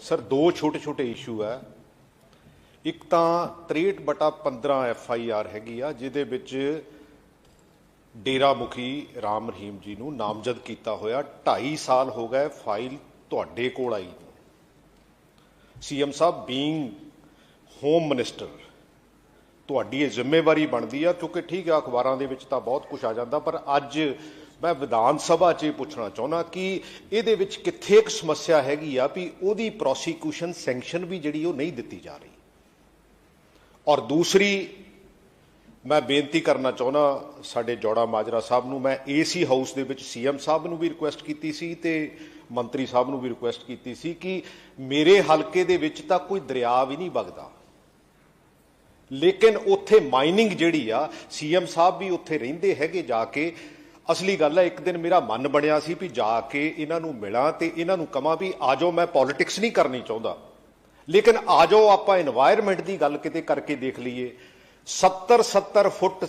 Sir, ਦੋ ਛੋਟੇ ਛੋਟੇ ਇਸ਼ੂ ਹੈ ਇੱਕ ਤਾਂ 63 ਬਟਾ 15 ਐਫ ਆਈ ਆਰ ਹੈਗੀ ਆ, ਜਿਹਦੇ ਵਿੱਚ ਡੇਰਾ ਮੁਖੀ ਰਾਮ ਰਹੀਮ ਜੀ ਨੂੰ ਨਾਮਜ਼ਦ ਕੀਤਾ ਹੋਇਆ। 2.5 ਸਾਲ ਹੋ ਗਏ ਫਾਈਲ ਤੁਹਾਡੇ ਕੋਲ ਆਈ CM sahib being home minister ਤੁਹਾਡੀ ਇਹ ਜ਼ਿੰਮੇਵਾਰੀ ਬਣਦੀ ਆ, ਕਿਉਂਕਿ ਠੀਕ ਆ, ਅਖਬਾਰਾਂ ਦੇ ਵਿੱਚ ਤਾਂ ਬਹੁਤ ਕੁਝ ਆ ਜਾਂਦਾ, ਪਰ ਅੱਜ ਮੈਂ ਵਿਧਾਨ ਸਭਾ 'ਚ ਇਹ ਪੁੱਛਣਾ ਚਾਹੁੰਦਾ ਕਿ ਇਹਦੇ ਵਿੱਚ ਕਿੱਥੇ ਇੱਕ ਸਮੱਸਿਆ ਹੈਗੀ ਆ ਵੀ ਉਹਦੀ ਪ੍ਰੋਸੀਕਿਊਸ਼ਨ ਸੈਂਕਸ਼ਨ ਵੀ ਜਿਹੜੀ ਉਹ ਨਹੀਂ ਦਿੱਤੀ ਜਾ ਰਹੀ। ਔਰ ਦੂਸਰੀ, ਮੈਂ ਬੇਨਤੀ ਕਰਨਾ ਚਾਹੁੰਦਾ ਸਾਡੇ ਜੋੜਾ ਮਾਜਰਾ ਸਾਹਿਬ ਨੂੰ, ਮੈਂ ਏਸੀ ਹਾਊਸ ਦੇ ਵਿੱਚ ਸੀਐਮ ਸਾਹਿਬ ਨੂੰ ਵੀ ਰਿਕੁਐਸਟ ਕੀਤੀ ਸੀ ਤੇ ਮੰਤਰੀ ਸਾਹਿਬ ਨੂੰ ਵੀ ਰਿਕੁਐਸਟ ਕੀਤੀ ਸੀ ਕਿ ਮੇਰੇ ਹਲਕੇ ਦੇ ਵਿੱਚ ਤਾਂ ਕੋਈ ਦਰਿਆ ਵੀ ਨਹੀਂ ਵਗਦਾ। ਲੇਕਿਨ ਉੱਥੇ ਮਾਈਨਿੰਗ ਜਿਹੜੀ ਆ, ਸੀਐਮ ਸਾਹਿਬ ਵੀ ਉੱਥੇ ਰਹਿੰਦੇ ਹੈਗੇ ਜਾ ਕੇ ਅਸਲੀ ਗੱਲ ਹੈ, ਇੱਕ ਦਿਨ ਮੇਰਾ ਮਨ ਬਣਿਆ ਸੀ ਵੀ ਜਾ ਕੇ ਇਹਨਾਂ ਨੂੰ ਮਿਲਾਂ ਤੇ ਇਹਨਾਂ ਨੂੰ ਕਹਾਂ ਵੀ ਆਜੋ ਮੈਂ ਪੋਲਿਟਿਕਸ ਨਹੀਂ ਕਰਨੀ ਚਾਹੁੰਦਾ। ਲੇਕਿਨ ਆਜੋ ਆਪਾਂ এনवायरमेंट ਦੀ ਗੱਲ ਕਿਤੇ ਕਰਕੇ ਦੇਖ ਲਈਏ। 70 70 ਫੁੱਟ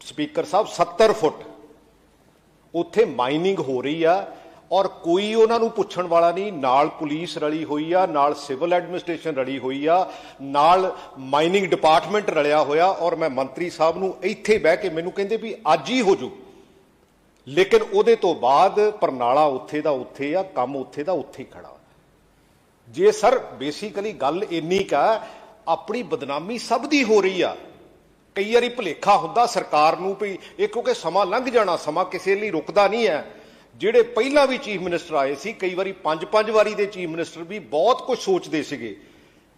ਸਪੀਕਰ ਸਾਹਿਬ 70 ਫੁੱਟ। ਉੱਥੇ ਮਾਈਨਿੰਗ ਹੋ ਰਹੀ ਆ ਔਰ ਕੋਈ ਉਹਨਾਂ ਨੂੰ ਪੁੱਛਣ ਵਾਲਾ ਨਹੀਂ, ਨਾਲ ਪੁਲਿਸ ਰਲੀ ਹੋਈ ਆ, ਨਾਲ ਸਿਵਲ ਐਡਮਿਨਿਸਟ੍ਰੇਸ਼ਨ ਰਲੀ ਹੋਈ ਆ, ਨਾਲ ਮਾਈਨਿੰਗ ਡਿਪਾਰਟਮੈਂਟ ਰਲਿਆ ਹੋਇਆ ਔਰ ਮੈਂ ਮੰਤਰੀ ਸਾਹਿਬ ਨੂੰ ਇੱਥੇ ਬਹਿ ਕੇ ਮੈਨੂੰ ਕਹਿੰਦੇ ਵੀ ਅੱਜ ਹੀ ਹੋ ਜੂ ਲੇਕਿਨ ਉਹਦੇ ਤੋਂ ਬਾਅਦ ਪਰਨਾਲਾ ਉੱਥੇ ਦਾ ਉੱਥੇ ਆ, ਕੰਮ ਉੱਥੇ ਦਾ ਉੱਥੇ ਖੜਾ। ਜੇ ਸਰ ਬੇਸਿਕਲੀ ਗੱਲ ਇੰਨੀ ਕਾ ਆਪਣੀ ਬਦਨਾਮੀ ਸਭ ਦੀ ਹੋ ਰਹੀ ਆ। ਕਈ ਵਾਰੀ ਭੁਲੇਖਾ ਹੁੰਦਾ ਸਰਕਾਰ ਨੂੰ ਵੀ, ਇਹ ਕਿਉਂਕਿ ਸਮਾਂ ਲੰਘ ਜਾਣਾ, ਸਮਾਂ ਕਿਸੇ ਲਈ ਰੁਕਦਾ ਨਹੀਂ ਹੈ। ਜਿਹੜੇ ਪਹਿਲਾਂ ਵੀ ਚੀਫ ਮਿਨਿਸਟਰ ਆਏ ਸੀ, ਕਈ ਵਾਰੀ ਪੰਜ ਪੰਜ ਵਾਰੀ ਦੇ ਚੀਫ ਮਿਨਿਸਟਰ ਵੀ ਬਹੁਤ ਕੁਝ ਸੋਚਦੇ ਸੀਗੇ।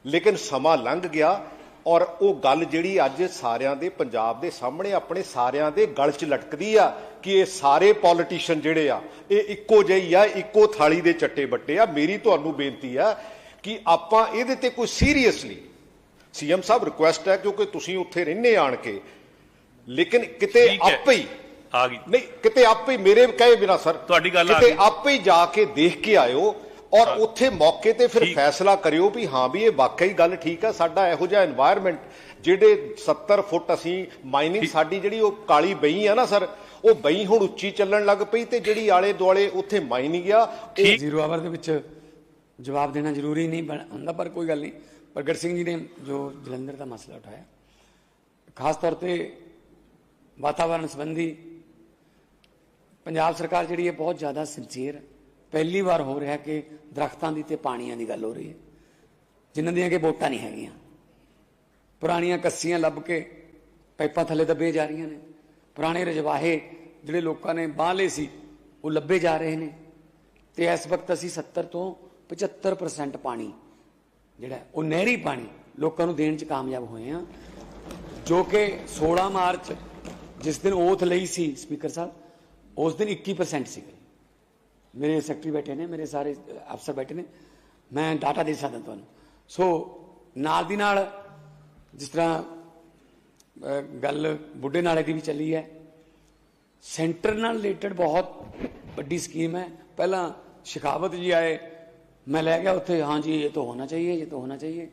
ਲੇਕਿਨ ਸਮਾਂ ਲੰਘ ਗਿਆ ਔਰ ਉਹ ਗੱਲ ਜਿਹੜੀ ਅੱਜ ਸਾਰਿਆਂ ਦੇ ਪੰਜਾਬ ਦੇ ਸਾਹਮਣੇ ਆਪਣੇ ਸਾਰਿਆਂ ਦੇ ਗਲ 'ਚ ਲਟਕਦੀ ਆ ਕਿ ਇਹ ਸਾਰੇ ਪੋਲੀਟੀਸ਼ੀਅਨ ਜਿਹੜੇ ਆ ਇਹ ਇੱਕੋ ਜਿਹੀ ਆ ਇੱਕੋ ਥਾਲੀ ਦੇ ਚੱਟੇ ਬੱਟੇ ਆ ਮੇਰੀ ਤੁਹਾਨੂੰ ਬੇਨਤੀ ਆ ਕਿ ਆਪਾਂ ਇਹਦੇ ਤੇ ਕੋਈ ਸੀਰੀਅਸਲੀ ਸੀਐਮ ਸਾਹਿਬ ਰਿਕੁਐਸਟ ਹੈ ਕਿਉਂਕਿ ਤੁਸੀਂ ਉੱਥੇ ਰਹਿੰਦੇ ਆਣ ਕੇ ਲੇਕਿਨ ਕਿਤੇ। ਆਪੇ ਹੀ ਆ ਗਈ ਨਹੀਂ ਕਿਤੇ ਆਪੇ ਹੀ ਮੇਰੇ ਕਹੇ ਬਿਨਾ ਸਰ ਤੁਹਾਡੀ ਗੱਲ ਆ ਕਿਤੇ ਗਈ। ਆਪੇ ਹੀ ਜਾ ਕੇ ਦੇਖ ਕੇ ਆਇਓ ਔਰ ਉੱਥੇ ਮੌਕੇ ਤੇ ਫਿਰ ਫੈਸਲਾ ਕਰਿਓ ਵੀ ਹਾਂ ਵੀ ਇਹ ਵਾਕਈ ਗੱਲ ਠੀਕ ਆ ਸਾਡਾ ਇਹੋ ਜਿਹਾ এনवायरमेंट ਜਿਹੜੇ 70 ਫੁੱਟ ਅਸੀਂ ਮਾਈਨਿੰਗ ਸਾਡੀ ਜਿਹੜੀ ਉਹ ਕਾਲੀ ਬਈ ਆ ਨਾ ਸਰ ਉਹ ਬਈ ਹੁਣ ਉੱਚੀ ਚੱਲਣ ਲੱਗ ਪਈ ਤੇ ਜਿਹੜੀ ਆਲੇ ਦੁਆਲੇ ਉੱਥੇ ਮਾਈਨਿੰਗ ਆ ਉਹ ਜ਼ੀਰੋ ਆਵਰ ਦੇ ਵਿੱਚ ਜਵਾਬ ਦੇਣਾ ਜ਼ਰੂਰੀ ਨਹੀਂ ਹੁੰਦਾ ਪਰ ਕੋਈ ਗੱਲ ਨਹੀਂ। ਪ੍ਰਗਟ ਸਿੰਘ ਜੀ ਨੇ ਜੋ ਜਲੰਧਰ ਦਾ ਮਸਲਾ ਉਠਾਇਆ ਖਾਸ ਤੌਰ ਤੇ ਵਾਤਾਵਰਣ ਸੰਬੰਧੀ ਪੰਜਾਬ ਸਰਕਾਰ ਜਿਹੜੀ ਹੈ ਬਹੁਤ ਜ਼ਿਆਦਾ ਸਿੰਸੀਅਰ ਹੈ ਪਹਿਲੀ ਵਾਰ ਹੋ ਰਿਹਾ ਕਿ ਦਰਖਤਾਂ ਦੀ ਤੇ ਪਾਣੀਆਂ ਦੀ ਗੱਲ ਹੋ ਰਹੀ ਹੈ। ਜਿਨ੍ਹਾਂ ਦੀਆਂ ਕਿ ਵੋਟਾਂ ਨਹੀਂ ਹੈਗੀਆਂ। ਪੁਰਾਣੀਆਂ ਕੱਸੀਆਂ ਲੱਭ ਕੇ ਪਾਈਪਾਂ ਥੱਲੇ ਦੱਬੇ ਜਾ ਰਹੀਆਂ ਨੇ। ਪੁਰਾਣੇ ਰਜਵਾਹੇ ਜਿਹੜੇ ਲੋਕਾਂ ਨੇ ਬਾਹ ਲਏ ਸੀ, ਉਹ ਲੱਭੇ ਜਾ ਰਹੇ ਨੇ। ਤੇ ਇਸ ਵਕਤ ਅਸੀਂ 70 ਤੋਂ 75% ਪਾਣੀ, ਜਿਹੜਾ ਉਹ ਨਹਿਰੀ ਪਾਣੀ ਲੋਕਾਂ ਨੂੰ ਦੇਣ 'ਚ ਕਾਮਯਾਬ ਹੋਏ ਆ ਜੋ ਕਿ 16 ਮਾਰਚ ਜਿਸ ਦਿਨ ਓਥ ਲਈ ਸੀ ਸਪੀਕਰ ਸਾਹਿਬ, ਉਸ ਦਿਨ 21% ਸੀਗੇ। ਮੇਰੇ ਸੈਕਟਰੀ ਬੈਠੇ ਨੇ, ਮੇਰੇ ਸਾਰੇ ਅਫਸਰ ਬੈਠੇ ਨੇ। ਮੈਂ ਡਾਟਾ ਦੇ ਸਕਦਾ ਤੁਹਾਨੂੰ। ਸੋ ਨਾਲ ਦੀ ਨਾਲ ਜਿਸ ਤਰ੍ਹਾਂ ਗੱਲ ਬੁੱਢੇ ਨਾਲੇ ਦੀ ਵੀ ਚੱਲੀ ਹੈ। ਸੈਂਟਰ ਨਾਲ ਰਿਲੇਟਡ ਬਹੁਤ ਵੱਡੀ ਸਕੀਮ ਹੈ। ਪਹਿਲਾਂ ਸ਼ਿਕਾਵਤ ਜੀ ਆਏ, ਮੈਂ ਲੈ ਗਿਆ ਉੱਥੇ, ਹਾਂ ਜੀ, ਇਹ ਤਾਂ ਹੋਣਾ ਚਾਹੀਏ, ਇਹ ਤਾਂ ਹੋਣਾ ਚਾਹੀਏ।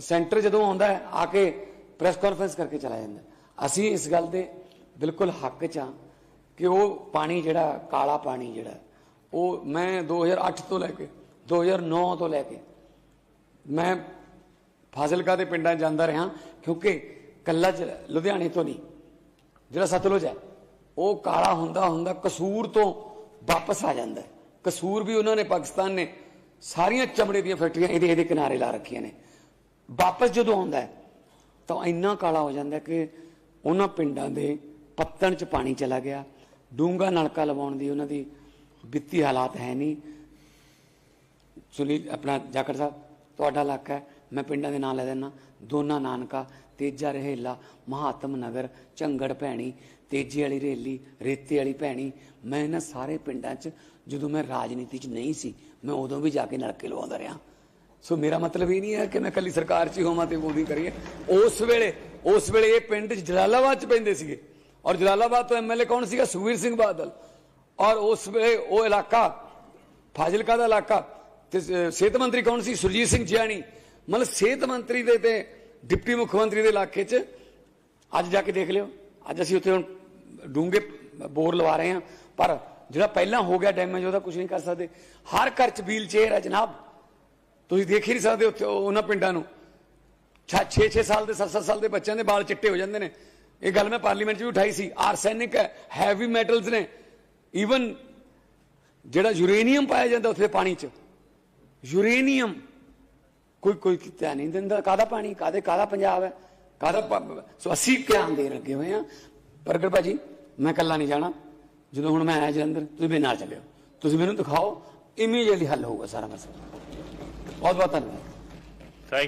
ਸੈਂਟਰ ਜਦੋਂ ਆਉਂਦਾ ਹੈ, ਆ ਕੇ ਪ੍ਰੈਸ ਕਾਨਫਰੰਸ ਕਰਕੇ ਚਲਾ ਜਾਂਦਾ ਅਸੀਂ ਇਸ ਗੱਲ ਦੇ ਬਿਲਕੁਲ ਹੱਕ 'ਚ ਹਾਂ। ਕਿ ਉਹ ਪਾਣੀ ਜਿਹੜਾ, ਕਾਲਾ ਪਾਣੀ ਜਿਹੜਾ, ਉਹ ਮੈਂ 2008 ਤੋਂ ਲੈ ਕੇ 2009 ਤੋਂ ਲੈ ਕੇ, ਮੈਂ ਫਾਜ਼ਿਲਕਾ ਦੇ ਪਿੰਡਾਂ 'ਚ ਜਾਂਦਾ ਰਿਹਾ, ਕਿਉਂਕਿ ਕੱਲਾ ਜ- ਲੁਧਿਆਣੇ ਤੋਂ ਨਹੀਂ, ਜਿਹੜਾ ਸਤਲੁਜ ਹੈ, ਉਹ ਕਾਲਾ ਹੁੰਦਾ ਹੁੰਦਾ ਕਸੂਰ ਤੋਂ ਵਾਪਸ ਆ ਜਾਂਦਾ ਕਸੂਰ ਵੀ ਉਹਨਾਂ ਨੇ, ਪਾਕਿਸਤਾਨ ਨੇ ਸਾਰੀਆਂ ਚਮੜੇ ਦੀਆਂ ਫੈਕਟਰੀਆਂ ਇਹਦੇ ਇਹਦੇ ਕਿਨਾਰੇ ਲਾ ਰੱਖੀਆਂ ਨੇ। ਵਾਪਸ ਜਦੋਂ ਆਉਂਦਾ ਤਾਂ ਇੰਨਾ ਕਾਲਾ ਹੋ ਜਾਂਦਾ ਕਿ ਉਹਨਾਂ ਪਿੰਡਾਂ ਦੇ ਪੱਤਣ 'ਚ ਪਾਣੀ ਚਲਾ ਗਿਆ ਡੂੰਗਾ ਨਲਕਾ ਲਵਾਉਣ ਦੀ ਉਹਨਾਂ ਦੀ ਵਿੱਤੀ ਹਾਲਾਤ ਹੈ ਨਹੀਂ। ਸੁਨੀਲ, ਆਪਣਾ ਜਾਖੜ ਸਾਹਿਬ, ਤੁਹਾਡਾ ਇਲਾਕਾ ਮੈਂ ਪਿੰਡਾਂ ਦੇ ਨਾਂ ਲੈ ਦਿੰਦਾ ਦੋਨਾ ਨਾਨਕਾ, ਤੇਜਾ ਰਹੇਲਾ, ਮਹਾਤਮ ਨਗਰ, ਝੰਗੜ ਭੈਣੀ, ਤੇਜੇ ਵਾਲੀ ਰੇਲੀ, ਰੇਤੇ ਵਾਲੀ ਭੈਣੀ। ਮੈਂ ਇਹਨਾਂ ਸਾਰੇ ਪਿੰਡਾਂ 'ਚ ਜਦੋਂ ਮੈਂ ਰਾਜਨੀਤੀ 'ਚ ਨਹੀਂ ਸੀ, ਮੈਂ ਉਦੋਂ ਵੀ ਜਾ ਕੇ ਨਲਕੇ ਲਵਾਉਂਦਾ ਰਿਹਾ। ਸੋ ਮੇਰਾ ਮਤਲਬ ਇਹ ਨਹੀਂ ਹੈ ਕਿ ਮੈਂ ਕੱਲੀ ਸਰਕਾਰ 'ਚ ਹੀ ਹੋਵਾਂ ਤੇ ਮੋਦੀ ਕਰੀਏ। ਉਸ ਵੇਲੇ ਉਸ ਵੇਲੇ ਇਹ ਪਿੰਡ ਜਲਾਲਾਬਾਦ 'ਚ ਪੈਂਦੇ ਸੀਗੇ। ਔਰ ਜਲਾਲਾਬਾਦ ਤੋਂ ਐਮਐਲਏ ਕੌਣ ਸੀਗਾ ਸੁਖਵੀਰ ਸਿੰਘ ਬਾਦਲ ਔਰ ਉਸ ਵੇਲੇ ਉਹ ਇਲਾਕਾ ਫਾਜ਼ਿਲਕਾ ਦਾ ਇਲਾਕਾ ਤੇ ਸਿਹਤ ਮੰਤਰੀ ਕੌਣ ਸੀ ਸੁਰਜੀਤ ਸਿੰਘ ਜਿਆਣੀ ਮਤਲਬ ਸਿਹਤ ਮੰਤਰੀ ਦੇ ਤੇ ਡਿਪਟੀ ਮੁੱਖ ਮੰਤਰੀ ਦੇ ਇਲਾਕੇ 'ਚ ਅੱਜ ਜਾ ਕੇ ਦੇਖ ਲਿਓ ਅੱਜ ਅਸੀਂ ਉੱਥੇ ਹੁਣ ਡੂੰਗੇ ਬੋਰ ਲਵਾ ਰਹੇ ਹਾਂ ਪਰ ਜਿਹੜਾ ਪਹਿਲਾਂ ਹੋ ਗਿਆ ਡੈਮੇਜ ਉਹਦਾ ਕੁਝ ਨਹੀਂ ਕਰ ਸਕਦੇ ਹਰ ਘਰ 'ਚ ਵੀਲ ਚੇਅਰ ਹੈ ਜਨਾਬ ਤੁਸੀਂ ਦੇਖ ਹੀ ਨਹੀਂ ਸਕਦੇ ਉੱਥੇ ਉਹ- ਉਹਨਾਂ ਪਿੰਡਾਂ ਨੂੰ 6-6 ਸਾਲ ਦੇ 7-7 ਸਾਲ ਦੇ ਬੱਚਿਆਂ ਦੇ ਵਾਲ ਚਿੱਟੇ ਹੋ ਜਾਂਦੇ ਨੇ ਇਹ ਗੱਲ ਮੈਂ ਪਾਰਲੀਮੈਂਟ 'ਚ ਵੀ ਉਠਾਈ ਸੀ। ਆਰਸੈਨਿਕ ਹੈ ਹੈਵੀ ਮੈਟਲਸ ਨੇ। ਈਵਨ ਜਿਹੜਾ ਯੂਰੇਨੀਅਮ ਪਾਇਆ ਜਾਂਦਾ ਉੱਥੇ ਪਾਣੀ 'ਚ। ਯੂਰੇਨੀਅਮ ਕੋਈ ਕੋਈ ਧਿਆਨ ਨਹੀਂ ਦਿੰਦਾ। ਕਾਦਾ ਪਾਣੀ? ਕਾਦੇ ਕਾਦਾ ਪੰਜਾਬ ਹੈ? ਕਾਦਾ ਸੋ ਅਸੀਂ ਧਿਆਨ ਦੇ ਲੱਗੇ ਹੋਏ ਆ ਪ੍ਰਗਟ ਭਾਜੀ, ਮੈਂ ਇਕੱਲਾ ਨਹੀਂ ਜਾਣਾ। ਜਦੋਂ ਹੁਣ ਮੈਂ ਆਇਆ ਜਲੰਧਰ, ਤੁਸੀਂ ਮੇਰੇ ਨਾਲ ਚੱਲਿਓ। ਤੁਸੀਂ ਮੈਨੂੰ ਦਿਖਾਓ। ਇਮੀਡੀਏਟਲੀ ਹੱਲ ਹੋਊਗਾ ਸਾਰਾ ਮਸਲਾ। ਬਹੁਤ ਬਹੁਤ ਧੰਨਵਾਦ।